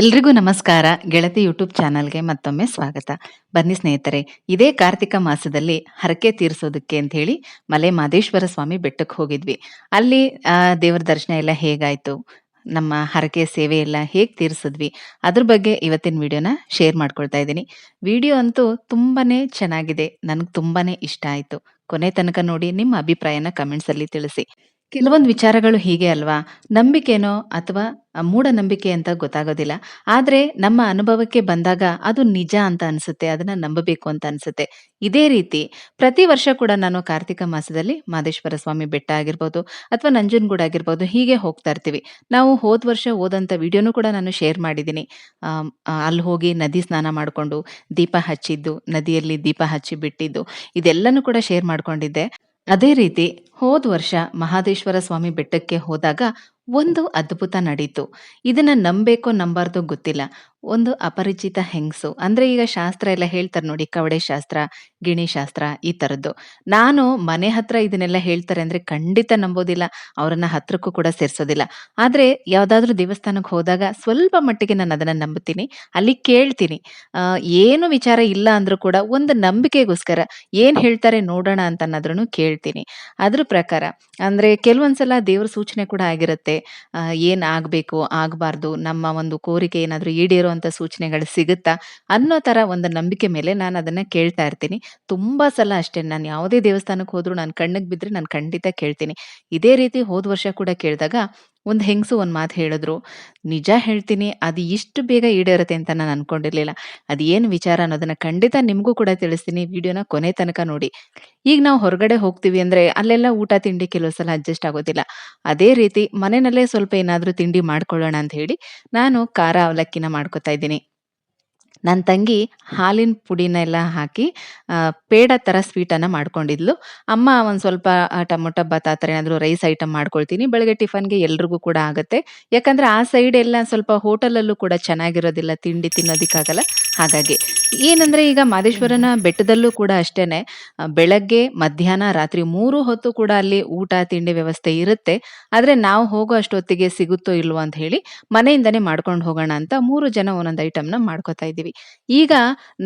ಎಲ್ರಿಗೂ ನಮಸ್ಕಾರ. ಗೆಳತಿ ಯೂಟ್ಯೂಬ್ ಚಾನಲ್ಗೆ ಮತ್ತೊಮ್ಮೆ ಸ್ವಾಗತ. ಬನ್ನಿ ಸ್ನೇಹಿತರೆ, ಇದೇ ಕಾರ್ತಿಕ ಮಾಸದಲ್ಲಿ ಹರಕೆ ತೀರಿಸೋದಕ್ಕೆ ಅಂತ ಹೇಳಿ ಮಲೆ ಮಾದೇಶ್ವರ ಸ್ವಾಮಿ ಬೆಟ್ಟಕ್ಕೆ ಹೋಗಿದ್ವಿ. ಅಲ್ಲಿ ದೇವರ ದರ್ಶನ ಎಲ್ಲ ಹೇಗಾಯ್ತು? ನಮ್ಮ ಹರಕೆ ಸೇವೆ ಎಲ್ಲ ಹೇಗೆ ತೀರಿಸಿದ್ವಿ? ಅದ್ರ ಬಗ್ಗೆ ಇವತ್ತಿನ ವಿಡಿಯೋನ ಶೇರ್ ಮಾಡ್ಕೊಳ್ತಾ ಇದ್ದೀನಿ. ವಿಡಿಯೋ ಅಂತೂ ತುಂಬಾನೇ ಚೆನ್ನಾಗಿದೆ. ನನಗೆ ತುಂಬಾನೇ ಇಷ್ಟ ಆಯ್ತು. ಕೊನೆ ತನಕ ನೋಡಿ ನಿಮ್ಮ ಅಭಿಪ್ರಾಯನ ಕಮೆಂಟ್ಸಲ್ಲಿ ತಿಳಿಸಿ. ಕೆಲವೊಂದು ವಿಚಾರಗಳು ಹೀಗೆ ಅಲ್ವಾ? ನಂಬಿಕೆನೋ ಅಥವಾ ಮೂಢನಂಬಿಕೆ ಅಂತ ಗೊತ್ತಾಗೋದಿಲ್ಲ. ಆದ್ರೆ ನಮ್ಮ ಅನುಭವಕ್ಕೆ ಬಂದಾಗ ಅದು ನಿಜ ಅಂತ ಅನ್ಸುತ್ತೆ, ಅದನ್ನ ನಂಬಬೇಕು ಅಂತ ಅನಿಸುತ್ತೆ. ಇದೇ ರೀತಿ ಪ್ರತಿ ವರ್ಷ ಕೂಡ ನಾನು ಕಾರ್ತಿಕ ಮಾಸದಲ್ಲಿ ಮಾದೇಶ್ವರ ಸ್ವಾಮಿ ಬೆಟ್ಟ ಆಗಿರ್ಬೋದು ಅಥವಾ ನಂಜನಗೂಡು ಆಗಿರ್ಬೋದು ಹೀಗೆ ಹೋಗ್ತಾ ಇರ್ತೀವಿ. ನಾವು ಹೋದ ವರ್ಷ ಹೋದಂಥ ವಿಡಿಯೋನು ಕೂಡ ನಾನು ಶೇರ್ ಮಾಡಿದ್ದೀನಿ. ಅಲ್ಲಿ ಹೋಗಿ ನದಿ ಸ್ನಾನ ಮಾಡಿಕೊಂಡು ದೀಪ ಹಚ್ಚಿದ್ದು, ನದಿಯಲ್ಲಿ ದೀಪ ಹಚ್ಚಿ ಬಿಟ್ಟಿದ್ದು ಇದೆಲ್ಲನೂ ಕೂಡ ಶೇರ್ ಮಾಡ್ಕೊಂಡಿದ್ದೆ. ಅದೇ ರೀತಿ ಹೋದ ವರ್ಷ ಮಹಾದೇಶ್ವರ ಸ್ವಾಮಿ ಬೆಟ್ಟಕ್ಕೆ ಹೋದಾಗ ಒಂದು ಅದ್ಭುತ ನಡೀತು. ಇದನ್ನ ನಂಬೇಕೋ ನಂಬಾರ್ದೋ ಗೊತ್ತಿಲ್ಲ. ಒಂದು ಅಪರಿಚಿತ ಹೆಂಗಸು. ಅಂದ್ರೆ ಈಗ ಶಾಸ್ತ್ರ ಎಲ್ಲ ಹೇಳ್ತಾರೆ ನೋಡಿ, ಕವಡೆ ಶಾಸ್ತ್ರ, ಗಿಣಿ ಶಾಸ್ತ್ರ ಈ ತರದ್ದು. ನಾನು ಮನೆ ಹತ್ರ ಇದನ್ನೆಲ್ಲ ಹೇಳ್ತಾರೆ ಅಂದ್ರೆ ಖಂಡಿತ ನಂಬೋದಿಲ್ಲ, ಅವರನ್ನ ಹತ್ರಕ್ಕೂ ಕೂಡ ಸೇರ್ಸೋದಿಲ್ಲ. ಆದ್ರೆ ಯಾವ್ದಾದ್ರು ದೇವಸ್ಥಾನಕ್ಕೆ ಹೋದಾಗ ಸ್ವಲ್ಪ ಮಟ್ಟಿಗೆ ನಾನು ಅದನ್ನ ನಂಬುತ್ತೀನಿ ಅಲ್ಲಿ ಕೇಳ್ತೀನಿ. ಏನು ವಿಚಾರ ಇಲ್ಲ ಅಂದ್ರೂ ಕೂಡ ಒಂದು ನಂಬಿಕೆಗೋಸ್ಕರ ಏನ್ ಹೇಳ್ತಾರೆ ನೋಡೋಣ ಅಂತ ಅನ್ನೋದ್ರೂ ಕೇಳ್ತೀನಿ. ಅದ್ರ ಪ್ರಕಾರ, ಅಂದ್ರೆ ಕೆಲವೊಂದ್ಸಲ ದೇವ್ರ ಸೂಚನೆ ಕೂಡ ಆಗಿರುತ್ತೆ. ಏನ್ ಆಗ್ಬೇಕು, ಆಗ್ಬಾರ್ದು, ನಮ್ಮ ಒಂದು ಕೋರಿಕೆ ಏನಾದ್ರೂ ಈಡೇರುವಂತ ಸೂಚನೆಗಳು ಸಿಗುತ್ತಾ ಅನ್ನೋ ತರ ಒಂದು ನಂಬಿಕೆ ಮೇಲೆ ನಾನು ಅದನ್ನ ಕೇಳ್ತಾ ಇರ್ತೀನಿ. ತುಂಬಾ ಸಲ ಅಷ್ಟೇ ನಾನು ಯಾವುದೇ ದೇವಸ್ಥಾನಕ್ಕೆ ಹೋದ್ರು ನಾನು ಕಣ್ಣಿಗೆ ಬಿದ್ರೆ ನಾನು ಖಂಡಿತ ಕೇಳ್ತೀನಿ. ಇದೇ ರೀತಿ ಹೋದ ವರ್ಷ ಕೂಡ ಕೇಳಿದಾಗ ಒಂದು ಹೆಂಗಸು ಒಂದು ಮಾತು ಹೇಳಿದ್ರು, ನಿಜ ಹೇಳ್ತೀನಿ, ಅದು ಇಷ್ಟು ಬೇಗ ಈಡೇರುತ್ತೆ ಅಂತ ನಾನು ಅನ್ಕೊಂಡಿರ್ಲಿಲ್ಲ. ಅದು ಏನು ವಿಚಾರ ಅನ್ನೋದನ್ನ ಖಂಡಿತ ನಿಮಗೂ ಕೂಡ ತಿಳಿಸ್ತೀನಿ, ವಿಡಿಯೋನ ಕೊನೆ ತನಕ ನೋಡಿ. ಈಗ ನಾವು ಹೊರಗಡೆ ಹೋಗ್ತೀವಿ ಅಂದ್ರೆ ಅಲ್ಲೆಲ್ಲ ಊಟ ತಿಂಡಿ ಕೆಲವು ಸಲ ಅಡ್ಜಸ್ಟ್ ಆಗೋದಿಲ್ಲ. ಅದೇ ರೀತಿ ಮನೆಯಲ್ಲೇ ಸ್ವಲ್ಪ ಏನಾದ್ರೂ ತಿಂಡಿ ಮಾಡ್ಕೊಳ್ಳೋಣ ಅಂತ ಹೇಳಿ ನಾನು ಖಾರ ಅವಲಕ್ಕಿನ ಮಾಡ್ಕೊತಾ ಇದ್ದೀನಿ. ನನ್ನ ತಂಗಿ ಹಾಲಿನ ಪುಡಿನೆಲ್ಲ ಹಾಕಿ ಪೇಡ ಥರ ಸ್ವೀಟನ್ನು ಮಾಡ್ಕೊಂಡಿದ್ಲು. ಅಮ್ಮ ಒಂದು ಸ್ವಲ್ಪ ಟೊಮೊಟೊ ಬಾತ್ ಆ ಥರ ಏನಾದರೂ ರೈಸ್ ಐಟಮ್ ಮಾಡ್ಕೊಳ್ತೀನಿ. ಬೆಳಗ್ಗೆ ಟಿಫನ್ಗೆ ಎಲ್ರಿಗೂ ಕೂಡ ಆಗುತ್ತೆ. ಯಾಕಂದರೆ ಆ ಸೈಡ್ ಎಲ್ಲ ಸ್ವಲ್ಪ ಹೋಟೆಲಲ್ಲೂ ಕೂಡ ಚೆನ್ನಾಗಿರೋದಿಲ್ಲ ತಿಂಡಿ ತಿನ್ನೋದಕ್ಕಾಗಲ್ಲ. ಹಾಗಾಗಿ ಏನಂದ್ರೆ ಈಗ ಮಾದೇಶ್ವರನ ಬೆಟ್ಟದಲ್ಲೂ ಕೂಡ ಅಷ್ಟೇನೆ ಬೆಳಗ್ಗೆ, ಮಧ್ಯಾಹ್ನ, ರಾತ್ರಿ ಮೂರು ಹೊತ್ತು ಕೂಡ ಅಲ್ಲಿ ಊಟ, ತಿಂಡಿ ವ್ಯವಸ್ಥೆ ಇರುತ್ತೆ. ಆದ್ರೆ ನಾವು ಹೋಗೋ ಅಷ್ಟೊತ್ತಿಗೆ ಸಿಗುತ್ತೋ ಇಲ್ವೋ ಅಂತ ಹೇಳಿ ಮನೆಯಿಂದನೇ ಮಾಡ್ಕೊಂಡು ಹೋಗೋಣ ಅಂತ ಮೂರು ಜನ ಒಂದೊಂದು ಐಟಮ್ನ ಮಾಡ್ಕೊತಾ ಇದ್ದೀವಿ. ಈಗ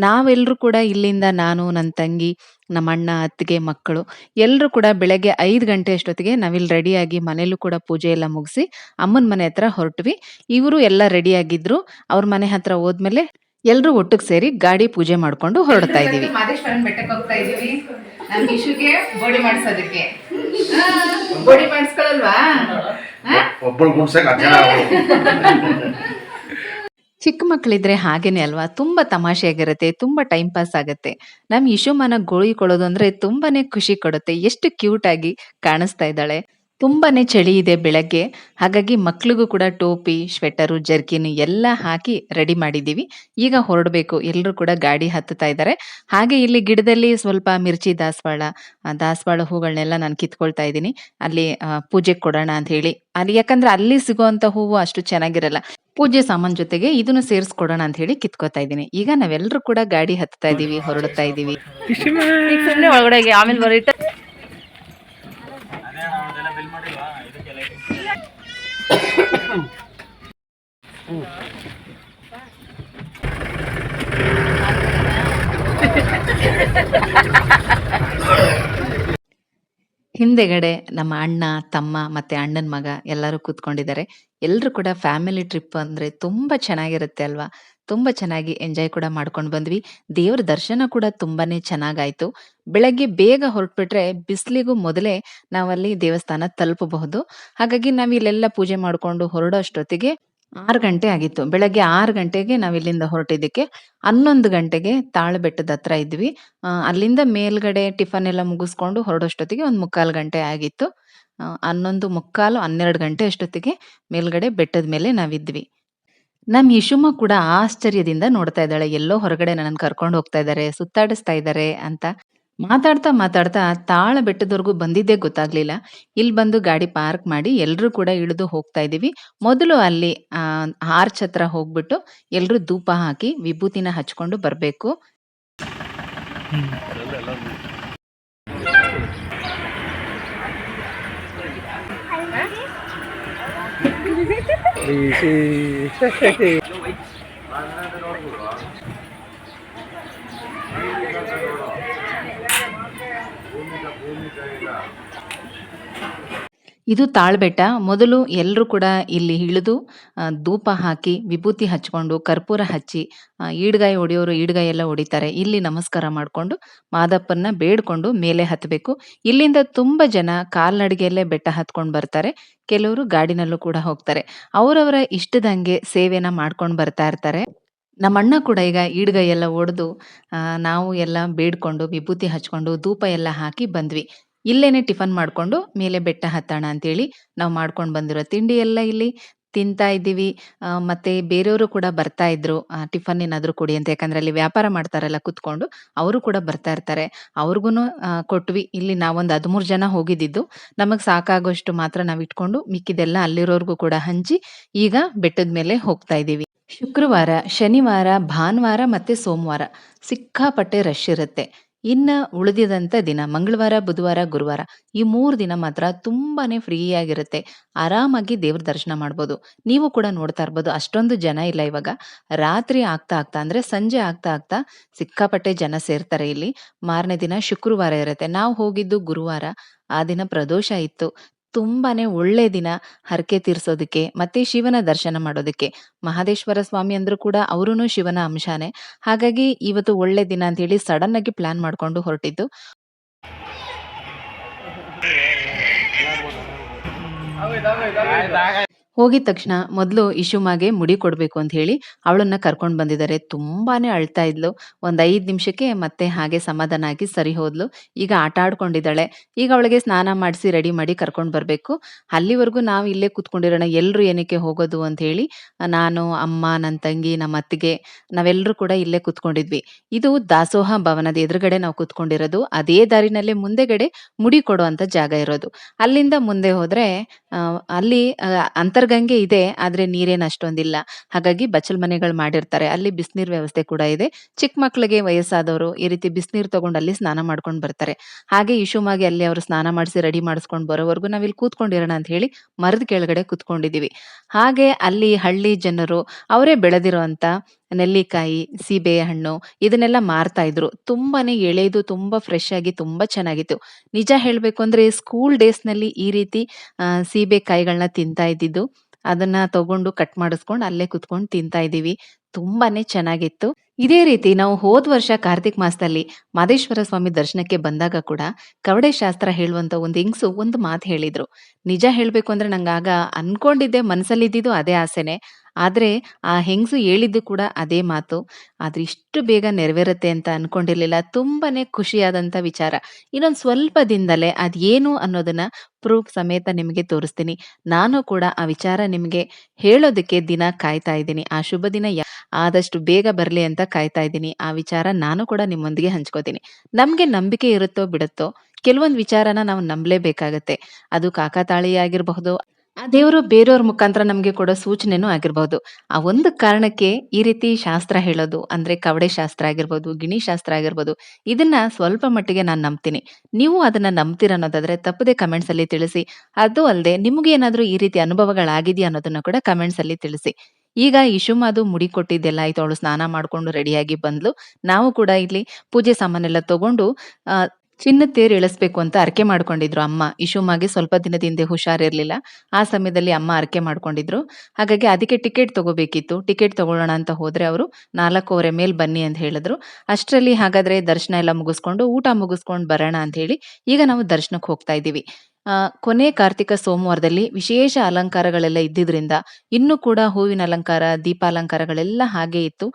ನಾವೆಲ್ಲರೂ ಕೂಡ ಇಲ್ಲಿಂದ ನಾನು ನನ್ನ ತಂಗಿ, ನಮ್ಮ ಅಣ್ಣ, ಅತ್ತಿಗೆ, ಮಕ್ಕಳು ಎಲ್ಲರೂ ಕೂಡ ಬೆಳಗ್ಗೆ ಐದು ಗಂಟೆ ಅಷ್ಟೊತ್ತಿಗೆ ನಾವಿಲ್ಲಿ ರೆಡಿಯಾಗಿ ಮನೇಲೂ ಕೂಡ ಪೂಜೆ ಎಲ್ಲ ಮುಗಿಸಿ ಅಮ್ಮನ ಮನೆ ಹತ್ರ ಹೊರಟ್ವಿ. ಇವರು ಎಲ್ಲ ರೆಡಿಯಾಗಿದ್ರು. ಅವ್ರ ಮನೆ ಹತ್ರ ಹೋದ್ಮೇಲೆ ಎಲ್ಲರೂ ಒಟ್ಟಿಗೆ ಸೇರಿ ಗಾಡಿ ಪೂಜೆ ಮಾಡ್ಕೊಂಡು ಹೊರಡ್ತಾ ಇದೀವಿ ಮಾದೇಶ್ವರನ್ ಬೆಟ್ಟಕ್ಕೆ ಹೋಗ್ತಾ ಇದೀವಿ ನಮ್ ಇಶುಗೆ ಬೋಡಿ ಮಾಡಿಸೋದಕ್ಕೆ. ಬೋಡಿ ಮಾಡಿಸ್ಕೊಳಲ್ವಾ ಒಬ್ಬಳು ಗುಣ್ಸಕ್ಕೆ ಹತ್ತು ಜನ ಆಗ್ಬೋದು. ಚಿಕ್ಕ ಮಕ್ಕಳಿದ್ರೆ ಹಾಗೇನೆ ಅಲ್ವಾ? ತುಂಬಾ ತಮಾಷೆಯಾಗಿರುತ್ತೆ ತುಂಬಾ ಟೈಮ್ ಪಾಸ್ ಆಗುತ್ತೆ. ನಮ್ ಇಶುಮನ ಗೋಳಿ ಕೊಡೋದು ಅಂದ್ರೆ ತುಂಬಾನೇ ಖುಷಿ ಕೊಡುತ್ತೆ. ಎಷ್ಟು ಕ್ಯೂಟ್ ಆಗಿ ಕಾಣಿಸ್ತಾ ಇದ್ದಾಳೆ. ತುಂಬಾನೇ ಚಳಿ ಇದೆ ಬೆಳಗ್ಗೆ. ಹಾಗಾಗಿ ಮಕ್ಳಿಗೂ ಕೂಡ ಟೋಪಿ, ಸ್ವೆಟರು, ಜರ್ಕಿನ್ ಎಲ್ಲ ಹಾಕಿ ರೆಡಿ ಮಾಡಿದ್ದೀವಿ ಈಗ ಹೊರಡಬೇಕು. ಎಲ್ಲರೂ ಕೂಡ ಗಾಡಿ ಹತ್ತುತ್ತಾ ಇದ್ದಾರೆ. ಹಾಗೆ ಇಲ್ಲಿ ಗಿಡದಲ್ಲಿ ಸ್ವಲ್ಪ ಮಿರ್ಚಿ ದಾಸವಾಳ ದಾಸವಾಳ ಹೂಗಳನ್ನೆಲ್ಲ ನಾನು ಕಿತ್ಕೊಳ್ತಾ ಇದ್ದೀನಿ. ಅಲ್ಲಿ ಪೂಜೆ ಪೂಜೆಗೆ ಕೊಡೋಣ ಅಂತ ಹೇಳಿ. ಅಲ್ಲಿ ಯಾಕಂದ್ರೆ ಅಲ್ಲಿ ಸಿಗುವಂತ ಹೂವು ಅಷ್ಟು ಚೆನ್ನಾಗಿರಲ್ಲ. ಪೂಜೆ ಸಾಮಾನ್ ಜೊತೆಗೆ ಇದನ್ನು ಸೇರಿಸ್ಕೊಡೋಣ ಅಂತ ಹೇಳಿ ಕಿತ್ಕೋತಾ ಇದ್ದೀನಿ. ಈಗ ನಾವೆಲ್ಲರೂ ಕೂಡ ಗಾಡಿ ಹತ್ತಾ ಇದೀವಿ ಹೊರಡ್ತಾ ಇದೀವಿ ಒಳಗಡೆ ಆಮೇಲೆ ಹಿಂದೆಗಡೆ ನಮ್ಮ ಅಣ್ಣ, ತಮ್ಮ ಮತ್ತೆ ಅಣ್ಣನ ಮಗ ಎಲ್ಲರೂ ಕೂತ್ಕೊಂಡಿದ್ದಾರೆ. ಎಲ್ಲರೂ ಕೂಡ ಫ್ಯಾಮಿಲಿ ಟ್ರಿಪ್ ಅಂದ್ರೆ ತುಂಬಾ ಚೆನ್ನಾಗಿರುತ್ತೆ ಅಲ್ವಾ? ತುಂಬಾ ಚೆನ್ನಾಗಿ ಎಂಜಾಯ್ ಕೂಡ ಮಾಡ್ಕೊಂಡು ಬಂದ್ವಿ. ದೇವ್ರ ದರ್ಶನ ಕೂಡ ತುಂಬಾನೇ ಚೆನ್ನಾಗಾಯ್ತು. ಬೆಳಗ್ಗೆ ಬೇಗ ಹೊರಟ್ಬಿಟ್ರೆ ಬಿಸಿಲಿಗೂ ಮೊದಲೇ ನಾವಲ್ಲಿ ದೇವಸ್ಥಾನ ತಲುಪಬಹುದು. ಹಾಗಾಗಿ ನಾವ್ ಇಲ್ಲೆಲ್ಲ ಪೂಜೆ ಮಾಡ್ಕೊಂಡು ಹೊರಡೋ ಅಷ್ಟೊತ್ತಿಗೆ ಆರು ಗಂಟೆ ಆಗಿತ್ತು. ಬೆಳಗ್ಗೆ ಆರು ಗಂಟೆಗೆ ನಾವಿಲ್ಲಿಂದ ಹೊರಟಿದ್ದಕ್ಕೆ ಹನ್ನೊಂದು ಗಂಟೆಗೆ ತಾಳಬೆಟ್ಟದ ಹತ್ರ ಇದ್ವಿ. ಅಲ್ಲಿಂದ ಮೇಲ್ಗಡೆ ಟಿಫನ್ ಎಲ್ಲ ಮುಗಿಸ್ಕೊಂಡು ಹೊರಡೋಷ್ಟೊತ್ತಿಗೆ ಒಂದು ಮುಕ್ಕಾಲು ಗಂಟೆ ಆಗಿತ್ತು. ಹನ್ನೊಂದು ಮುಕ್ಕಾಲು ಹನ್ನೆರಡು ಗಂಟೆ ಅಷ್ಟೊತ್ತಿಗೆ ಮೇಲ್ಗಡೆ ಬೆಟ್ಟದ ಮೇಲೆ ನಾವಿದ್ವಿ ನಮ್ ಯಶುಮ ಕೂಡ ಆಶ್ಚರ್ಯದಿಂದ ನೋಡ್ತಾ ಇದ್ದಾಳೆ. ಎಲ್ಲೋ ಹೊರಗಡೆ ನನ್ನನ್ನು ಕರ್ಕೊಂಡು ಹೋಗ್ತಾ ಇದ್ದಾರೆ ಸುತ್ತಾಡಿಸ್ತಾ ಇದ್ದಾರೆ ಅಂತ. ಮಾತಾಡ್ತಾ ಮಾತಾಡ್ತಾ ತಾಳ ಬೆಟ್ಟದವರೆಗೂ ಬಂದಿದ್ದೇ ಗೊತ್ತಾಗ್ಲಿಲ್ಲ. ಇಲ್ಲಿ ಬಂದು ಗಾಡಿ ಪಾರ್ಕ್ ಮಾಡಿ ಎಲ್ಲರೂ ಕೂಡ ಇಳಿದು ಹೋಗ್ತಾ ಇದೀವಿ ಮೊದಲು ಅಲ್ಲಿ ಆರ್ಚ್ ಹತ್ರ ಹೋಗ್ಬಿಟ್ಟು ಎಲ್ಲರೂ ಧೂಪ ಹಾಕಿ ವಿಭೂತಿನ ಹಚ್ಕೊಂಡು ಬರ್ಬೇಕು. ಇದು ತಾಳ್ಬೆಟ್ಟ. ಮೊದಲು ಎಲ್ಲರೂ ಕೂಡ ಇಲ್ಲಿ ಇಳಿದು ಧೂಪ ಹಾಕಿ, ವಿಭೂತಿ ಹಚ್ಕೊಂಡು, ಕರ್ಪೂರ ಹಚ್ಚಿ ಈಡ್ಗಾಯಿ ಹೊಡೆಯೋರು ಈಡ್ಗಾಯಿ ಎಲ್ಲ ಹೊಡಿತಾರೆ. ಇಲ್ಲಿ ನಮಸ್ಕಾರ ಮಾಡಿಕೊಂಡು, ಮಾದಪ್ಪನ್ನ ಬೇಡ್ಕೊಂಡು ಮೇಲೆ ಹತ್ತಬೇಕು ಇಲ್ಲಿಂದ ತುಂಬ ಜನ ಕಾಲ್ನಡಿಗೆಯಲ್ಲೇ ಬೆಟ್ಟ ಹತ್ಕೊಂಡು ಬರ್ತಾರೆ. ಕೆಲವರು ಗಾಡಿನಲ್ಲೂ ಕೂಡ ಹೋಗ್ತಾರೆ. ಅವರವರ ಇಷ್ಟದಂಗೆ ಸೇವೆನ ಮಾಡ್ಕೊಂಡು ಬರ್ತಾ ಇರ್ತಾರೆ. ನಮ್ಮ ಅಣ್ಣ ಕೂಡ ಈಗ ಈಡ್ಗೈ ಎಲ್ಲ ಒಡೆದು ನಾವು ಎಲ್ಲ ಬೇಡ್ಕೊಂಡು, ವಿಭೂತಿ ಹಚ್ಕೊಂಡು, ಧೂಪ ಎಲ್ಲ ಹಾಕಿ ಬಂದ್ವಿ. ಇಲ್ಲೇನೆ ಟಿಫನ್ ಮಾಡ್ಕೊಂಡು ಮೇಲೆ ಬೆಟ್ಟ ಹತ್ತೋಣ ಅಂತೇಳಿ ನಾವು ಮಾಡ್ಕೊಂಡು ಬಂದಿರೋ ತಿಂಡಿ ಎಲ್ಲ ಇಲ್ಲಿ ತಿಂತಾ ಇದ್ದೀವಿ. ಮತ್ತೆ ಬೇರೆಯವರು ಕೂಡ ಬರ್ತಾ ಇದ್ರು. ಟಿಫನ್ ಏನಾದರೂ ಕೊಡಿ ಅಂತ. ಯಾಕಂದ್ರೆ ಅಲ್ಲಿ ವ್ಯಾಪಾರ ಮಾಡ್ತಾರಲ್ಲ ಕುತ್ಕೊಂಡು, ಅವರು ಕೂಡ ಬರ್ತಾ ಇರ್ತಾರೆ. ಅವ್ರಿಗೂ ಕೊಟ್ವಿ. ಇಲ್ಲಿ ನಾವೊಂದು ಹದಿಮೂರು ಜನ ಹೋಗಿದ್ದಿದ್ದು. ನಮಗೆ ಸಾಕಾಗೋಷ್ಟು ಮಾತ್ರ ನಾವು ಇಟ್ಕೊಂಡು ಮಿಕ್ಕಿದೆಲ್ಲ ಅಲ್ಲಿರೋರ್ಗೂ ಕೂಡ ಹಂಚಿ ಈಗ ಬೆಟ್ಟದ ಮೇಲೆ ಹೋಗ್ತಾ ಇದ್ದೀವಿ. ಶುಕ್ರವಾರ, ಶನಿವಾರ, ಭಾನುವಾರ ಮತ್ತೆ ಸೋಮವಾರ ಸಿಕ್ಕಾಪಟ್ಟೆ ರಶ್ ಇರುತ್ತೆ. ಇನ್ನ ಉಳಿದಿದಂತ ದಿನ, ಮಂಗಳವಾರ, ಬುಧವಾರ, ಗುರುವಾರ, ಈ ಮೂರು ದಿನ ಮಾತ್ರ ತುಂಬಾನೇ ಫ್ರೀ ಆಗಿರುತ್ತೆ. ಆರಾಮಾಗಿ ದೇವ್ರ ದರ್ಶನ ಮಾಡ್ಬೋದು. ನೀವು ಕೂಡ ನೋಡ್ತಾ ಇರ್ಬೋದು, ಅಷ್ಟೊಂದು ಜನ ಇಲ್ಲ ಇವಾಗ. ರಾತ್ರಿ ಆಗ್ತಾ ಆಗ್ತಾ ಅಂದ್ರೆ ಸಂಜೆ ಆಗ್ತಾ ಆಗ್ತಾ ಸಿಕ್ಕಾಪಟ್ಟೆ ಜನ ಸೇರ್ತಾರೆ ಇಲ್ಲಿ. ಮಾರನೇ ದಿನ ಶುಕ್ರವಾರ ಇರುತ್ತೆ. ನಾವು ಹೋಗಿದ್ದು ಗುರುವಾರ. ಆ ದಿನ ಪ್ರದೋಷ ಇತ್ತು. ತುಂಬಾನೇ ಒಳ್ಳೆ ದಿನ ಹರಕೆ ತೀರ್ಸೋದಕ್ಕೆ ಮತ್ತೆ ಶಿವನ ದರ್ಶನ ಮಾಡೋದಕ್ಕೆ. ಮಹದೇಶ್ವರ ಸ್ವಾಮಿ ಅಂದ್ರೂ ಕೂಡ ಅವರೂ ಶಿವನ ಅಂಶಾನೇ. ಹಾಗಾಗಿ ಇವತ್ತು ಒಳ್ಳೆ ದಿನ ಅಂತ ಹೇಳಿ ಸಡನ್ ಆಗಿ ಪ್ಲಾನ್ ಮಾಡ್ಕೊಂಡು ಹೊರಟಿದ್ದು. ಹೋಗಿದ ತಕ್ಷಣ ಮೊದಲು ಇಶುಮಾಗೆ ಮುಡಿ ಕೊಡಬೇಕು ಅಂತ ಹೇಳಿ ಅವಳನ್ನ ಕರ್ಕೊಂಡು ಬಂದಿದ್ದಾರೆ. ತುಂಬಾನೇ ಅಳ್ತಾ ಇದ್ಲು. ಒಂದು ಐದು ನಿಮಿಷಕ್ಕೆ ಮತ್ತೆ ಹಾಗೆ ಸಮಾಧಾನ ಆಗಿ ಸರಿ ಹೋದ್ಲು. ಈಗ ಆಟ ಆಡ್ಕೊಂಡಿದ್ದಾಳೆ. ಈಗ ಅವಳಿಗೆ ಸ್ನಾನ ಮಾಡಿಸಿ ರೆಡಿ ಮಾಡಿ ಕರ್ಕೊಂಡು ಬರಬೇಕು. ಅಲ್ಲಿವರೆಗೂ ನಾವು ಇಲ್ಲೇ ಕೂತ್ಕೊಂಡಿರೋಣ. ಎಲ್ಲರೂ ಏನಕ್ಕೆ ಹೋಗೋದು ಅಂತ ಹೇಳಿ ನಾನು ಅಮ್ಮ ನನ್ನ ತಂಗಿ ನಮ್ಮ ಅತ್ತಿಗೆ ನಾವೆಲ್ಲರೂ ಕೂಡ ಇಲ್ಲೇ ಕೂತ್ಕೊಂಡಿದ್ವಿ. ಇದು ದಾಸೋಹ ಭವನದ ಎದುರುಗಡೆ ನಾವು ಕೂತ್ಕೊಂಡಿರೋದು. ಅದೇ ದಾರಿನಲ್ಲೇ ಮುಂದೆಗಡೆ ಮುಡಿ ಕೊಡುವಂತ ಜಾಗ ಇರೋದು. ಅಲ್ಲಿಂದ ಮುಂದೆ ಹೋದ್ರೆ ಅಲ್ಲಿ ಆ, ಅಂತರ್ಗಂಗೆ ಇದೆ, ಆದ್ರೆ ನೀರೇನ್ ಅಷ್ಟೊಂದಿಲ್ಲ. ಹಾಗಾಗಿ ಬಚ್ಚಲ್ ಮನೆಗಳು ಮಾಡಿರ್ತಾರೆ. ಅಲ್ಲಿ ಬಿಸಿನೀರ್ ವ್ಯವಸ್ಥೆ ಕೂಡ ಇದೆ. ಚಿಕ್ಕ ಮಕ್ಳಿಗೆ ವಯಸ್ಸಾದವರು ಈ ರೀತಿ ಬಿಸಿನೀರ್ ತಗೊಂಡು ಅಲ್ಲಿ ಸ್ನಾನ ಮಾಡ್ಕೊಂಡು ಬರ್ತಾರೆ. ಹಾಗೆ ಇಶುಮಾಗಿ ಅಲ್ಲಿ ಅವರು ಸ್ನಾನ ಮಾಡಿಸಿ ರೆಡಿ ಮಾಡಿಸ್ಕೊಂಡು ಬರೋವರೆಗೂ ನಾವ್ ಇಲ್ಲಿ ಕೂತ್ಕೊಂಡಿರೋಣ ಅಂತ ಹೇಳಿ ಮರದ ಕೆಳಗಡೆ ಕೂತ್ಕೊಂಡಿದೀವಿ. ಹಾಗೆ ಅಲ್ಲಿ ಹಳ್ಳಿ ಜನರು, ಅವರೇ ಬೆಳೆದಿರುವಂತ ನೆಲ್ಲಿಕಾಯಿ ಸೀಬೆ ಹಣ್ಣು ಇದನ್ನೆಲ್ಲ ಮಾರ್ತಾ ಇದ್ರು. ತುಂಬಾನೇ ಎಳೆದು ತುಂಬಾ ಫ್ರೆಶ್ ಆಗಿ ತುಂಬಾ ಚೆನ್ನಾಗಿತ್ತು. ನಿಜ ಹೇಳ್ಬೇಕು ಅಂದ್ರೆ ಸ್ಕೂಲ್ ಡೇಸ್ನಲ್ಲಿ ಈ ರೀತಿ ಸೀಬೆ ಕಾಯಿಗಳನ್ನ ತಿಂತಾ ಇದ್ದಿದ್ದು. ಅದನ್ನ ತಗೊಂಡು ಕಟ್ ಮಾಡಿಸ್ಕೊಂಡು ಅಲ್ಲೇ ಕುತ್ಕೊಂಡು ತಿಂತಾ ಇದೀವಿ ತುಂಬಾನೇ ಚೆನ್ನಾಗಿತ್ತು. ಇದೇ ರೀತಿ ನಾವು ಹೋದ ವರ್ಷ ಕಾರ್ತಿಕ್ ಮಾಸದಲ್ಲಿ ಮಾದೇಶ್ವರ ಸ್ವಾಮಿ ದರ್ಶನಕ್ಕೆ ಬಂದಾಗ ಕೂಡ ಕವಡೆ ಶಾಸ್ತ್ರ ಹೇಳುವಂತ ಒಂದು ಹಿಂಗ್ಸು ಒಂದು ಮಾತು ಹೇಳಿದ್ರು. ನಿಜ ಹೇಳ್ಬೇಕು ಅಂದ್ರೆ ನಂಗಾಗ ಅನ್ಕೊಂಡಿದ್ದೆ ಮನಸ್ಸಲ್ಲಿದ್ದು ಅದೇ ಆಸೆನೆ. ಆದ್ರೆ ಆ ಹೆಂಗಸು ಹೇಳಿದ್ದು ಕೂಡ ಅದೇ ಮಾತು. ಆದ್ರೆ ಇಷ್ಟು ಬೇಗ ನೆರವೇರುತ್ತೆ ಅಂತ ಅನ್ಕೊಂಡಿರ್ಲಿಲ್ಲ. ತುಂಬಾನೇ ಖುಷಿಯಾದಂಥ ವಿಚಾರ. ಇನ್ನೊಂದು ಸ್ವಲ್ಪ ದಿನದಲ್ಲೇ ಅದೇನು ಅನ್ನೋದನ್ನ ಪ್ರೂಫ್ ಸಮೇತ ನಿಮಗೆ ತೋರಿಸ್ತೀನಿ. ನಾನು ಕೂಡ ಆ ವಿಚಾರ ನಿಮಗೆ ಹೇಳೋದಕ್ಕೆ ದಿನ ಕಾಯ್ತಾ ಇದ್ದೀನಿ. ಆ ಶುಭ ದಿನ ಆದಷ್ಟು ಬೇಗ ಬರಲಿ ಅಂತ ಕಾಯ್ತಾ ಇದ್ದೀನಿ. ಆ ವಿಚಾರ ನಾನು ಕೂಡ ನಿಮ್ಮೊಂದಿಗೆ ಹಂಚ್ಕೋತೀನಿ. ನಮಗೆ ನಂಬಿಕೆ ಇರುತ್ತೋ ಬಿಡುತ್ತೋ, ಕೆಲವೊಂದು ವಿಚಾರನ ನಾವು ನಂಬಲೇಬೇಕಾಗತ್ತೆ. ಅದು ಕಾಕತಾಳಿ ಆಗಿರಬಹುದು ಆ ದೇವರು ಬೇರೆಯವ್ರ ಮುಖಾಂತರ ನಮಗೆ ಕೊಡೋ ಸೂಚನೆನೂ ಆಗಿರ್ಬೋದು. ಆ ಒಂದು ಕಾರಣಕ್ಕೆ ಈ ರೀತಿ ಶಾಸ್ತ್ರ ಹೇಳೋದು, ಅಂದ್ರೆ ಕವಡೆ ಶಾಸ್ತ್ರ ಆಗಿರ್ಬೋದು, ಗಿಣಿ ಶಾಸ್ತ್ರ ಆಗಿರ್ಬೋದು, ಇದನ್ನ ಸ್ವಲ್ಪ ಮಟ್ಟಿಗೆ ನಾನು ನಂಬ್ತೀನಿ. ನೀವು ಅದನ್ನ ನಂಬ್ತೀರ ಅನ್ನೋದಾದ್ರೆ ತಪ್ಪದೆ ಕಮೆಂಟ್ಸ್ ಅಲ್ಲಿ ತಿಳಿಸಿ. ಅದು ಅಲ್ಲದೆ ನಿಮಗೆ ಏನಾದರೂ ಈ ರೀತಿ ಅನುಭವಗಳಾಗಿದೆಯಾ ಅನ್ನೋದನ್ನ ಕೂಡ ಕಮೆಂಟ್ಸ್ ಅಲ್ಲಿ ತಿಳಿಸಿ. ಈಗ ಇಶುಮಾದು ಮುಡಿ ಕೊಟ್ಟಿದ್ದೆಲ್ಲ ಆಯ್ತು, ಅವಳು ಸ್ನಾನ ಮಾಡ್ಕೊಂಡು ರೆಡಿಯಾಗಿ ಬಂದ್ಲು. ನಾವು ಕೂಡ ಇಲ್ಲಿ ಪೂಜೆ ಸಾಮಾನೆಲ್ಲ ತಗೊಂಡು ಚಿನ್ನದ ತೇರು ಇಳಿಸ್ಬೇಕು ಅಂತ ಅರ್ಕೆ ಮಾಡ್ಕೊಂಡಿದ್ರು ಅಮ್ಮ. ಇಶುಮಾಗೆ ಸ್ವಲ್ಪ ದಿನದ ಹಿಂದೆ ಹುಷಾರಿರ್ಲಿಲ್ಲ. ಆ ಸಮಯದಲ್ಲಿ ಅಮ್ಮ ಅರ್ಕೆ ಮಾಡ್ಕೊಂಡಿದ್ರು. ಹಾಗಾಗಿ ಅದಕ್ಕೆ ಟಿಕೆಟ್ ತಗೋಬೇಕಿತ್ತು. ಟಿಕೆಟ್ ತಗೊಳ್ಳೋಣ ಅಂತ ಹೋದ್ರೆ ಅವರು, ನಾಲ್ಕೂವರೆ ಮೇಲೆ ಬನ್ನಿ ಅಂತ ಹೇಳಿದ್ರು. ಅಷ್ಟರಲ್ಲಿ ಹಾಗಾದ್ರೆ ದರ್ಶನ ಎಲ್ಲ ಮುಗಿಸ್ಕೊಂಡು ಊಟ ಮುಗಿಸ್ಕೊಂಡು ಬರೋಣ ಅಂತ ಹೇಳಿ ಈಗ ನಾವು ದರ್ಶನಕ್ಕೆ ಹೋಗ್ತಾ ಇದ್ದೀವಿ. ಕೊನೆ ಕಾರ್ತಿಕ ಸೋಮವಾರದಲ್ಲಿ ವಿಶೇಷ ಅಲಂಕಾರಗಳೆಲ್ಲ ಇದ್ದಿದ್ರಿಂದ ಇನ್ನು ಕೂಡ ಹೂವಿನ ಅಲಂಕಾರ ದೀಪಾಲಂಕಾರಗಳೆಲ್ಲ ಹಾಗೆ ಇತ್ತು.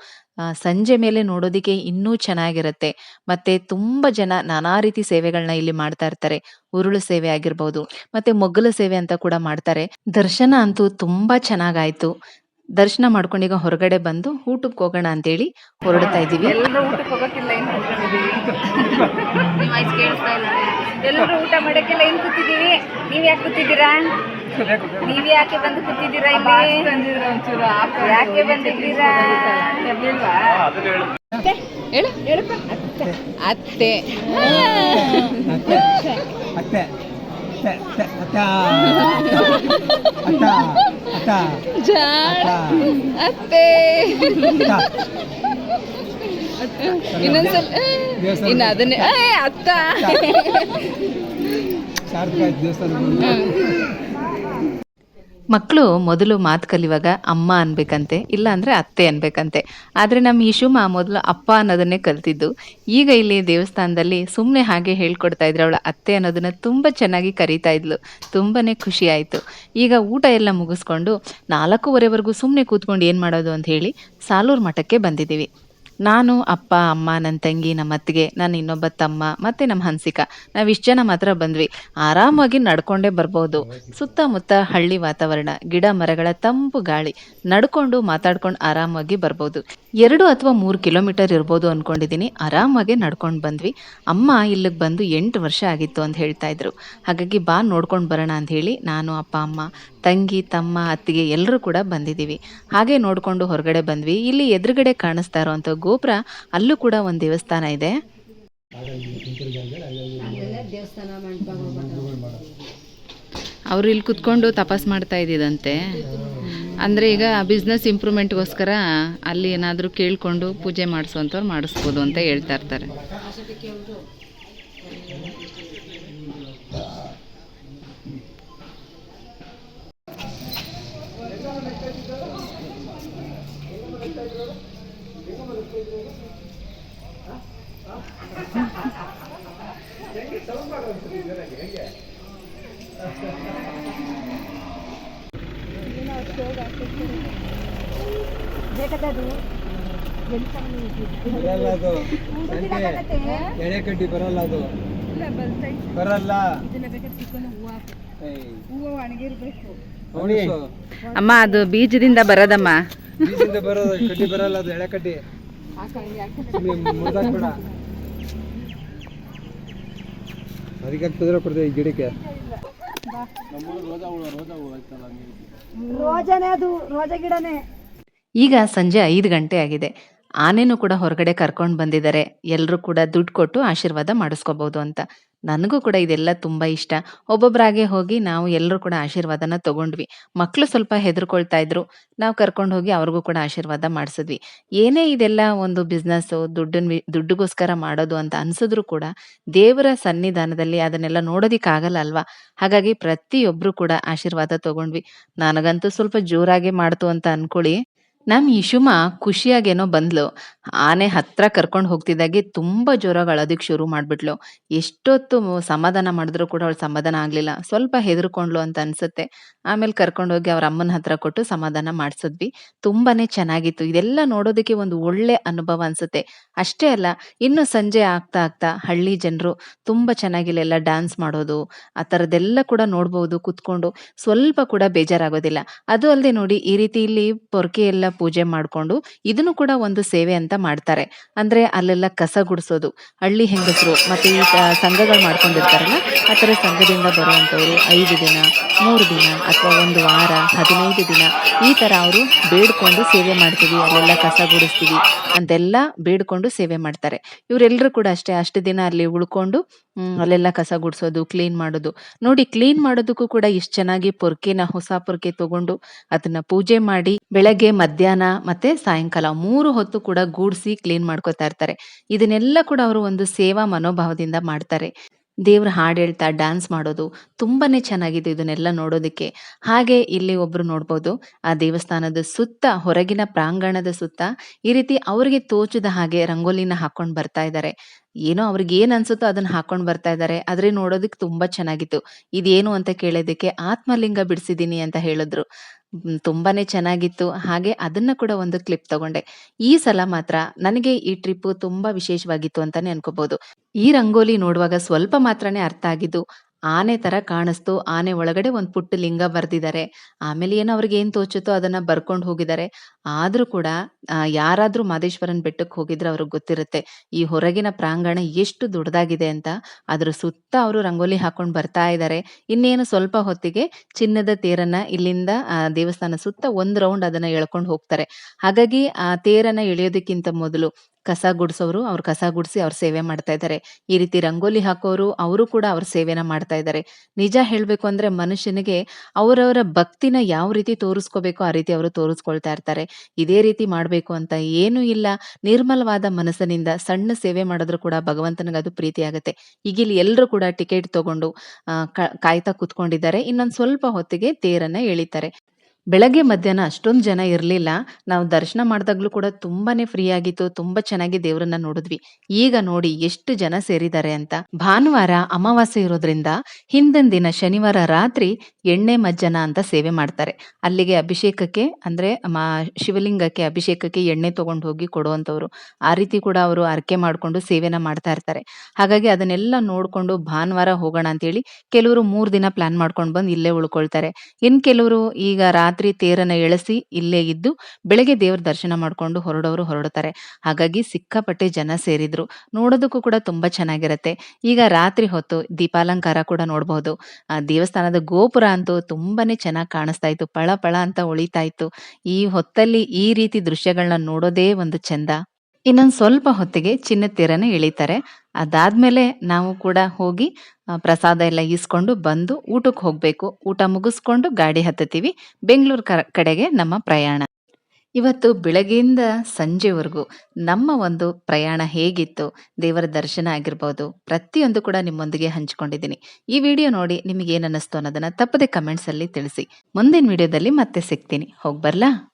ಸಂಜೆ ಮೇಲೆ ನೋಡೋದಿಕ್ಕೆ ಇನ್ನೂ ಚೆನ್ನಾಗಿರುತ್ತೆ. ಮತ್ತೆ ತುಂಬಾ ಜನ ನಾನಾ ರೀತಿ ಸೇವೆಗಳನ್ನ ಇಲ್ಲಿ ಮಾಡ್ತಾ ಇರ್ತಾರೆ. ಉರುಳು ಸೇವೆ ಆಗಿರ್ಬೋದು ಮತ್ತೆ ಮೊಗ್ಗಲು ಸೇವೆ ಅಂತ ಕೂಡ ಮಾಡ್ತಾರೆ. ದರ್ಶನ ಅಂತೂ ತುಂಬಾ ಚೆನ್ನಾಗಾಯ್ತು. ದರ್ಶನ ಮಾಡ್ಕೊಂಡು ಈಗ ಹೊರಗಡೆ ಬಂದು ಊಟಕ್ಕೆ ಹೋಗೋಣ ಅಂತೇಳಿ ಹೊರಡ್ತಾ ಇದೀವಿ ಎಲ್ಲರೂ ಊಟ ಮಾಡೋಕ್ಕೆಲ್ಲ ಲೈನ್ ಕೂತಿದ್ದೀವಿ. ನೀವು ಯಾಕೆ ಕೂತಿದ್ದೀರಾ? ನೀವು ಯಾಕೆ ಬಂದು ಕೂತಿದ್ದೀರಾ ಇಲ್ಲಿ? ಯಾಕೆ ಬಂದಿದ್ದೀರಾ? ಹೇಳು ಹೇಳಪ್ಪ. ಅತ್ತೆ ಅತ್ತೆ. ಅತ್ತೆ. ಅತ್ತೆ. ಇನ್ನೊಂದ್ಸಲ ಇನ್ನು ಅದನ್ನೇ ಅತ್ತ. ಮಕ್ಕಳು ಮೊದಲು ಮಾತು ಕಲಿಯುವಾಗ ಅಮ್ಮ ಅನ್ಬೇಕಂತೆ ಇಲ್ಲ ಅಂದ್ರೆ ಅತ್ತೆ ಅನ್ಬೇಕಂತೆ. ಆದರೆ ನಮ್ಮ ಯಶುಮ ಮೊದಲು ಅಪ್ಪ ಅನ್ನೋದನ್ನೇ ಕಲ್ತಿದ್ದು. ಈಗ ಇಲ್ಲಿ ದೇವಸ್ಥಾನದಲ್ಲಿ ಸುಮ್ಮನೆ ಹಾಗೆ ಹೇಳ್ಕೊಡ್ತಾ ಇದ್ರು ಅವಳ ಅತ್ತೆ ಅನ್ನೋದನ್ನ ತುಂಬಾ ಚೆನ್ನಾಗಿ ಕರೀತಾ ಇದ್ಲು. ತುಂಬಾನೇ ಖುಷಿ ಆಯಿತು. ಈಗ ಊಟ ಎಲ್ಲ ಮುಗಿಸ್ಕೊಂಡು ನಾಲ್ಕೂವರೆವರೆಗೂ ಸುಮ್ಮನೆ ಕೂತ್ಕೊಂಡು ಏನು ಮಾಡೋದು ಅಂತ ಹೇಳಿ ಸಾಲೂರು ಮಠಕ್ಕೆ ಬಂದಿದ್ದೀವಿ. ನಾನು, ಅಪ್ಪ, ಅಮ್ಮ ನನ್ನ ತಂಗಿ ನಮ್ಮ ಅತ್ತಿಗೆ ನನ್ನ ಇನ್ನೊಬ್ಬ ತಮ್ಮ, ಮತ್ತು ನಮ್ಮ ಹನ್ಸಿಕಾ. ನಾವು ಇಷ್ಟು ಜನ ಮಾತ್ರ ಬಂದ್ವಿ. ಆರಾಮಾಗಿ ನಡ್ಕೊಂಡೇ ಬರ್ಬೋದು. ಸುತ್ತಮುತ್ತ ಹಳ್ಳಿ ವಾತಾವರಣ, ಗಿಡ ಮರಗಳ ತಂಪು ಗಾಳಿ. ನಡ್ಕೊಂಡು ಮಾತಾಡ್ಕೊಂಡು ಆರಾಮಾಗಿ ಬರ್ಬೋದು. ಎರಡು ಅಥವಾ ಮೂರು ಕಿಲೋಮೀಟರ್ ಇರ್ಬೋದು ಅನ್ಕೊಂಡಿದ್ದೀನಿ ಆರಾಮಾಗಿ ನಡ್ಕೊಂಡು ಬಂದ್ವಿ. ಅಮ್ಮ ಇಲ್ಲಿಗೆ ಬಂದು ಎಂಟು ವರ್ಷ ಆಗಿತ್ತು ಅಂತ ಹೇಳ್ತಾ ಇದ್ರು. ಹಾಗಾಗಿ ಬಾ ನೋಡ್ಕೊಂಡು ಬರೋಣ ಅಂತ ಹೇಳಿ ನಾನು, ಅಪ್ಪ, ಅಮ್ಮ ತಂಗಿ, ತಮ್ಮ, ಅತ್ತಿಗೆ ಎಲ್ಲರೂ ಕೂಡ ಬಂದಿದ್ದೀವಿ. ಹಾಗೆ ನೋಡಿಕೊಂಡು ಹೊರಗಡೆ ಬಂದ್ವಿ. ಇಲ್ಲಿ ಎದುರುಗಡೆ ಕಾಣಿಸ್ತಾ ಇರೋವಂಥ ಗೋಪುರ, ಅಲ್ಲೂ ಕೂಡ ಒಂದು ದೇವಸ್ಥಾನ ಇದೆ. ಅವರು ಇಲ್ಲಿ ಕುತ್ಕೊಂಡು ತಪಾಸ್ ಮಾಡ್ತಾ ಇದ್ದಿದಂತೆ ಅಂದರೆ ಈಗ ಬಿಸ್ನೆಸ್ ಇಂಪ್ರೂವ್ಮೆಂಟ್ಗೋಸ್ಕರ ಅಲ್ಲಿ ಏನಾದರೂ ಕೇಳಿಕೊಂಡು ಪೂಜೆ ಮಾಡಿಸುವಂಥವ್ರು ಮಾಡಿಸ್ಬೋದು ಅಂತ ಹೇಳ್ತಾ ಇರ್ತಾರೆ ಬರಲ್ಲ ಅದು ಸಂತೆ ಬರಲ್ಲ ಅದು ಬರಲ್ಲ. ಅಮ್ಮ ಅದು ಬೀಜದಿಂದ ಬರೋದಮ್ಮ ಬರೋದು ಕಡ್ಡಿ ಬರಲ್ಲ ಅದು ಎಳೆ ಕಡ್ಡಿ. ಮುರ್ದಾಕ್ಬೇಡ ಅದಕ್ಕೆ ತೊಂದರೆ ಕೊಡ್ತೇವೆ ಈ ಗಿಡಕ್ಕೆ. ಈಗ ಸಂಜೆ ಐದು ಗಂಟೆ ಆಗಿದೆ. ಆನೆನೂ ಕೂಡ ಹೊರಗಡೆ ಕರ್ಕೊಂಡು ಬಂದಿದ್ದಾರೆ. ಎಲ್ಲರೂ ಕೂಡ ದುಡ್ಡು ಕೊಟ್ಟು ಆಶೀರ್ವಾದ ಮಾಡಿಸ್ಕೋಬಹುದು ಅಂತ. ನನಗೂ ಕೂಡ ಇದೆಲ್ಲ ತುಂಬ ಇಷ್ಟ. ಒಬ್ಬೊಬ್ಬರಾಗೆ ಹೋಗಿ ನಾವು ಎಲ್ಲರೂ ಕೂಡ ಆಶೀರ್ವಾದನ ತಗೊಂಡ್ವಿ. ಮಕ್ಕಳು ಸ್ವಲ್ಪ ಹೆದರ್ಕೊಳ್ತಾ ಇದ್ರು. ನಾವು ಕರ್ಕೊಂಡು ಹೋಗಿ ಅವ್ರಿಗೂ ಕೂಡ ಆಶೀರ್ವಾದ ಮಾಡಿಸಿದ್ವಿ. ಏನೇ ಇದೆಲ್ಲ ಒಂದು ಬಿಸ್ನೆಸ್ಸು ದುಡ್ಡನ್ನ ದುಡ್ಡಿಗೋಸ್ಕರ ಮಾಡೋದು ಅಂತ ಅನ್ಸಿದ್ರು ಕೂಡ ದೇವರ ಸನ್ನಿಧಾನದಲ್ಲಿ ಅದನ್ನೆಲ್ಲ ನೋಡೋದಿಕ್ಕಾಗಲ್ಲ ಅಲ್ವಾ? ಹಾಗಾಗಿ ಪ್ರತಿಯೊಬ್ಬರು ಕೂಡ ಆಶೀರ್ವಾದ ತಗೊಂಡ್ವಿ. ನನಗಂತೂ ಸ್ವಲ್ಪ ಜೋರಾಗೆ ಮಾಡ್ತು ಅಂತ ಅನ್ಕೊಳ್ಳಿ. ನಮ್ ಇಶುಮ ಖುಷಿಯಾಗೇನೋ ಬಂದ್ಲು. ಆನೆ ಹತ್ರ ಕರ್ಕೊಂಡ್ ಹೋಗ್ತಿದ್ದಾಗೆ ತುಂಬಾ ಜೋರಾಗಿ ಅದಕ್ಕೆ ಶುರು ಮಾಡ್ಬಿಟ್ಲು. ಎಷ್ಟೊತ್ತು ಸಮಾಧಾನ ಮಾಡಿದ್ರು ಕೂಡ ಅವಳು ಸಮಾಧಾನ ಆಗ್ಲಿಲ್ಲ. ಸ್ವಲ್ಪ ಹೆದರ್ಕೊಂಡ್ಲು ಅಂತ ಅನ್ಸುತ್ತೆ. ಆಮೇಲೆ ಕರ್ಕೊಂಡು ಹೋಗಿ ಅವ್ರ ಅಮ್ಮನ ಹತ್ರ ಕೊಟ್ಟು ಸಮಾಧಾನ ಮಾಡಿಸಿದ್ವಿ. ತುಂಬಾನೇ ಚೆನ್ನಾಗಿತ್ತು. ಇದೆಲ್ಲ ನೋಡೋದಕ್ಕೆ ಒಂದು ಒಳ್ಳೆ ಅನುಭವ ಅನ್ಸುತ್ತೆ. ಅಷ್ಟೇ ಅಲ್ಲ, ಇನ್ನು ಸಂಜೆ ಆಗ್ತಾ ಆಗ್ತಾ ಹಳ್ಳಿ ಜನರು ತುಂಬಾ ಚೆನ್ನಾಗಿ ಇಲ್ಲೆಲ್ಲ ಡ್ಯಾನ್ಸ್ ಮಾಡೋದು, ಆ ಥರದ್ದೆಲ್ಲ ಕೂಡ ನೋಡ್ಬೋದು, ಕುತ್ಕೊಂಡು ಸ್ವಲ್ಪ ಕೂಡ ಬೇಜಾರಾಗೋದಿಲ್ಲ. ಅದು ಅಲ್ಲದೆ ನೋಡಿ ಈ ರೀತಿ ಇಲ್ಲಿ ಪೊರ್ಕೆ ಎಲ್ಲ ಪೂಜೆ ಮಾಡ್ಕೊಂಡು ಇದನ್ನು ಕೂಡ ಒಂದು ಸೇವೆ ಅಂತ ಮಾಡ್ತಾರೆ. ಅಂದ್ರೆ ಅಲ್ಲೆಲ್ಲ ಕಸ ಗುಡಿಸೋದು, ಹಳ್ಳಿ ಹೆಂಗಸರು ಮತ್ತೆ ಈ ಸಂಘಗಳು ಮಾಡ್ಕೊಂಡಿರ್ತಾರಲ್ಲ, ಆ ಥರ ಸಂಘದಿಂದ ಬರುವಂಥವ್ರು ಐದು ದಿನ, ಮೂರು ದಿನ ಅಥವಾ ಒಂದು ವಾರ, ಹದಿನೈದು ದಿನ ಈ ಥರ ಅವರು ಬೇಡ್ಕೊಂಡು ಸೇವೆ ಮಾಡ್ತೀವಿ, ಅಲ್ಲೆಲ್ಲ ಕಸ ಗುಡಿಸ್ತೀವಿ ಅಂತೆಲ್ಲ ಬೇಡ್ಕೊಂಡು ಸೇವೆ ಮಾಡ್ತಾರೆ. ಇವರೆಲ್ಲರೂ ಕೂಡ ಅಷ್ಟೇ, ಅಷ್ಟು ದಿನ ಅಲ್ಲಿ ಉಳ್ಕೊಂಡು ಅಲ್ಲೆಲ್ಲ ಕಸ ಗುಡಿಸೋದು ಕ್ಲೀನ್ ಮಾಡೋದು. ನೋಡಿ ಕ್ಲೀನ್ ಮಾಡೋದಕ್ಕೂ ಕೂಡ ಇಷ್ಟು ಚೆನ್ನಾಗಿ ಪೊರ್ಕೆನ, ಹೊಸ ಪೊರ್ಕೆ ತಗೊಂಡು ಅದನ್ನ ಪೂಜೆ ಮಾಡಿ, ಬೆಳಗ್ಗೆ, ಮಧ್ಯಾಹ್ನ ಮತ್ತೆ ಸಾಯಂಕಾಲ ಮೂರು ಹೊತ್ತು ಕೂಡ ಗೂಡ್ಸಿ ಕ್ಲೀನ್ ಮಾಡ್ಕೋತಾ ಇರ್ತಾರೆ. ಇದನ್ನೆಲ್ಲ ಕೂಡ ಅವರು ಒಂದು ಸೇವಾ ಮನೋಭಾವದಿಂದ ಮಾಡ್ತಾರೆ. ದೇವ್ರ ಹಾಡು ಹೇಳ್ತಾ ಡ್ಯಾನ್ಸ್ ಮಾಡೋದು ತುಂಬಾನೇ ಚೆನ್ನಾಗಿದೆ ಇದನ್ನೆಲ್ಲ ನೋಡೋದಕ್ಕೆ. ಹಾಗೆ ಇಲ್ಲಿ ಒಬ್ರು ನೋಡ್ಬೋದು, ಆ ದೇವಸ್ಥಾನದ ಸುತ್ತ, ಹೊರಗಿನ ಪ್ರಾಂಗಣದ ಸುತ್ತ ಈ ರೀತಿ ಅವ್ರಿಗೆ ತೋಚದ ಹಾಗೆ ರಂಗೋಲಿನ ಹಾಕೊಂಡ್ ಬರ್ತಾ ಇದ್ದಾರೆ ಏನೋ ಅವ್ರಿಗೆ ಏನ್ ಅನ್ಸುತ್ತೋ ಅದನ್ನ ಹಾಕೊಂಡ್ ಬರ್ತಾ ಇದ್ದಾರೆ ಆದ್ರೆ ನೋಡೋದಕ್ಕೆ ತುಂಬಾ ಚೆನ್ನಾಗಿತ್ತು. ಇದೇನು ಅಂತ ಕೇಳೋದಕ್ಕೆ ಆತ್ಮಲಿಂಗ ಬಿಡಿಸಿದೀನಿ ಅಂತ ಹೇಳಿದ್ರು. ತುಂಬಾನೇ ಚೆನ್ನಾಗಿತ್ತು. ಹಾಗೆ ಅದನ್ನ ಕೂಡ ಒಂದು ಕ್ಲಿಪ್ ತಗೊಂಡೆ. ಈ ಸಲ ಮಾತ್ರ ನನಗೆ ಈ ಟ್ರಿಪ್ ತುಂಬಾ ವಿಶೇಷವಾಗಿತ್ತು ಅಂತಾನೆ ಅನ್ಕೋಬಹುದು ಈ ರಂಗೋಲಿ ನೋಡುವಾಗ ಸ್ವಲ್ಪ ಮಾತ್ರನೇ ಅರ್ಥ ಆಗಿದ್ದು ಆನೆ ತರ ಕಾಣಿಸ್ತು. ಆನೆ ಒಳಗಡೆ ಒಂದ್ ಪುಟ್ಟ ಲಿಂಗ ಬರ್ದಿದ್ದಾರೆ. ಆಮೇಲೆ ಏನೋ ಅವ್ರಿಗೆ ಏನ್ ತೋಚುತ್ತೋ ಅದನ್ನ ಬರ್ಕೊಂಡು ಹೋಗಿದ್ದಾರೆ. ಆದ್ರೂ ಕೂಡ ಯಾರಾದ್ರೂ ಮಾದೇಶ್ವರನ್ ಬೆಟ್ಟಕ್ಕೆ ಹೋಗಿದ್ರೆ ಅವ್ರಿಗೆ ಗೊತ್ತಿರುತ್ತೆ, ಈ ಹೊರಗಿನ ಪ್ರಾಂಗಣ ಎಷ್ಟು ದೊಡ್ಡದಾಗಿದೆ ಅಂತ. ಅದ್ರ ಸುತ್ತ ಅವರು ರಂಗೋಲಿ ಹಾಕೊಂಡು ಬರ್ತಾ ಇದ್ದಾರೆ ಇನ್ನೇನು ಸ್ವಲ್ಪ ಹೊತ್ತಿಗೆ ಚಿನ್ನದ ತೇರನ್ನ ಇಲ್ಲಿಂದ ದೇವಸ್ಥಾನ ಸುತ್ತ ಒಂದ್ ರೌಂಡ್ ಅದನ್ನ ಎಳ್ಕೊಂಡು ಹೋಗ್ತಾರೆ. ಹಾಗಾಗಿ ಆ ತೇರನ್ನ ಎಳೆಯೋದಕ್ಕಿಂತ ಮೊದಲು ಕಸ ಗುಡಿಸೋರು ಅವ್ರು ಕಸ ಗುಡಿಸಿ ಅವ್ರ ಸೇವೆ ಮಾಡ್ತಾ ಇದ್ದಾರೆ. ಈ ರೀತಿ ರಂಗೋಲಿ ಹಾಕೋರು ಅವರು ಕೂಡ ಅವ್ರ ಸೇವೆನ ಮಾಡ್ತಾ ಇದ್ದಾರೆ. ನಿಜ ಹೇಳಬೇಕು ಅಂದ್ರೆ ಮನುಷ್ಯನಿಗೆ ಅವರವರ ಭಕ್ತಿನ ಯಾವ ರೀತಿ ತೋರಿಸ್ಕೋಬೇಕು ಆ ರೀತಿ ಅವರು ತೋರಿಸ್ಕೊಳ್ತಾ ಇರ್ತಾರೆ. ಇದೇ ರೀತಿ ಮಾಡಬೇಕು ಅಂತ ಏನೂ ಇಲ್ಲ. ನಿರ್ಮಲವಾದ ಮನಸ್ಸಿನಿಂದ ಸಣ್ಣ ಸೇವೆ ಮಾಡಿದ್ರು ಕೂಡ ಭಗವಂತನಿಗೆ ಅದು ಪ್ರೀತಿ ಆಗುತ್ತೆ ಈಗ ಇಲ್ಲಿ ಎಲ್ಲರೂ ಕೂಡ ಟಿಕೆಟ್ ತಗೊಂಡು ಕಾಯ್ತಾ ಕೂತ್ಕೊಂಡಿದ್ದಾರೆ. ಇನ್ನೊಂದು ಸ್ವಲ್ಪ ಹೊತ್ತಿಗೆ ತೇರನ್ನ ಎಳಿತಾರೆ. ಬೆಳಗ್ಗೆ ಮಧ್ಯಾಹ್ನ ಅಷ್ಟೊಂದು ಜನ ಇರಲಿಲ್ಲ. ನಾವು ದರ್ಶನ ಮಾಡಿದಾಗ್ಲೂ ಕೂಡ ತುಂಬಾನೇ ಫ್ರೀ ಆಗಿತ್ತು. ತುಂಬಾ ಚೆನ್ನಾಗಿ ದೇವರನ್ನ ನೋಡಿದ್ವಿ. ಈಗ ನೋಡಿ ಎಷ್ಟು ಜನ ಸೇರಿದ್ದಾರೆ ಅಂತ. ಭಾನುವಾರ ಅಮಾವಾಸ್ಯೆ ಇರೋದ್ರಿಂದ ಹಿಂದಿನ ದಿನ ಶನಿವಾರ ರಾತ್ರಿ ಎಣ್ಣೆ ಮಜ್ಜನ ಅಂತ ಸೇವೆ ಮಾಡ್ತಾರೆ. ಅಲ್ಲಿಗೆ ಅಭಿಷೇಕಕ್ಕೆ ಅಂದ್ರೆ ಶಿವಲಿಂಗಕ್ಕೆ ಅಭಿಷೇಕಕ್ಕೆ ಎಣ್ಣೆ ತಗೊಂಡು ಹೋಗಿ ಕೊಡುವಂಥವ್ರು. ಆ ರೀತಿ ಕೂಡ ಅವರು ಅರ್ಕೆ ಮಾಡ್ಕೊಂಡು ಸೇವೆನ ಮಾಡ್ತಾ ಇರ್ತಾರೆ. ಹಾಗಾಗಿ ಅದನ್ನೆಲ್ಲ ನೋಡ್ಕೊಂಡು ಭಾನುವಾರ ಹೋಗೋಣ ಅಂತೇಳಿ ಕೆಲವರು ಮೂರ್ ದಿನ ಪ್ಲಾನ್ ಮಾಡ್ಕೊಂಡು ಬಂದು ಇಲ್ಲೇ ಉಳ್ಕೊಳ್ತಾರೆ. ಇನ್ ಕೆಲವರು ಈಗ ರಾತ್ರಿ ತೇರನ್ನ ಎಳೆಸಿ ಇಲ್ಲೇ ಇದ್ದು ಬೆಳಗ್ಗೆ ದೇವರ ದರ್ಶನ ಮಾಡ್ಕೊಂಡು ಹೊರಡೋರು ಹೊರಡ್ತಾರೆ. ಹಾಗಾಗಿ ಸಿಕ್ಕಾಪಟ್ಟೆ ಜನ ಸೇರಿದ್ರು. ನೋಡೋದಕ್ಕೂ ಕೂಡ ತುಂಬಾ ಚೆನ್ನಾಗಿರುತ್ತೆ. ಈಗ ರಾತ್ರಿ ಹೊತ್ತು ದೀಪಾಲಂಕಾರ ಕೂಡ ನೋಡಬಹುದು ಆ, ದೇವಸ್ಥಾನದ ಗೋಪುರ ಅಂತೂ ತುಂಬಾನೇ ಚೆನ್ನಾಗಿ ಕಾಣಿಸ್ತಾ ಇತ್ತು. ಪಳ ಪಳ ಅಂತ ಉಳಿತಾ ಇತ್ತು. ಈ ಹೊತ್ತಲ್ಲಿ ಈ ರೀತಿ ದೃಶ್ಯಗಳನ್ನ ನೋಡೋದೇ ಒಂದು ಚಂದ. ಇನ್ನೊಂದು ಸ್ವಲ್ಪ ಹೊತ್ತಿಗೆ ಚಿನ್ನದ ತೀರನ ಇಳಿತಾರೆ. ಅದಾದ್ಮೇಲೆ ನಾವು ಕೂಡ ಹೋಗಿ ಪ್ರಸಾದ ಎಲ್ಲ ಈಸ್ಕೊಂಡು ಬಂದು ಊಟಕ್ಕೆ ಹೋಗ್ಬೇಕು. ಊಟ ಮುಗಿಸ್ಕೊಂಡು ಗಾಡಿ ಹತ್ತತೀವಿ ಬೆಂಗಳೂರು ಕಡೆಗೆ ನಮ್ಮ ಪ್ರಯಾಣ. ಇವತ್ತು ಬೆಳಗ್ಗೆಯಿಂದ ಸಂಜೆವರೆಗೂ ನಮ್ಮ ಒಂದು ಪ್ರಯಾಣ ಹೇಗಿತ್ತು, ದೇವರ ದರ್ಶನ ಆಗಿರ್ಬೋದು, ಪ್ರತಿಯೊಂದು ಕೂಡ ನಿಮ್ಮೊಂದಿಗೆ ಹಂಚಿಕೊಂಡಿದ್ದೀನಿ. ಈ ವಿಡಿಯೋ ನೋಡಿ ನಿಮಗೇನು ಅನ್ನಿಸ್ತು ಅನ್ನೋದನ್ನು ತಪ್ಪದೆ ಕಮೆಂಟ್ಸಲ್ಲಿ ತಿಳಿಸಿ. ಮುಂದಿನ ವಿಡಿಯೋದಲ್ಲಿ ಮತ್ತೆ ಸಿಗ್ತೀನಿ. ಹೋಗಿ ಬರ್ಲಾ?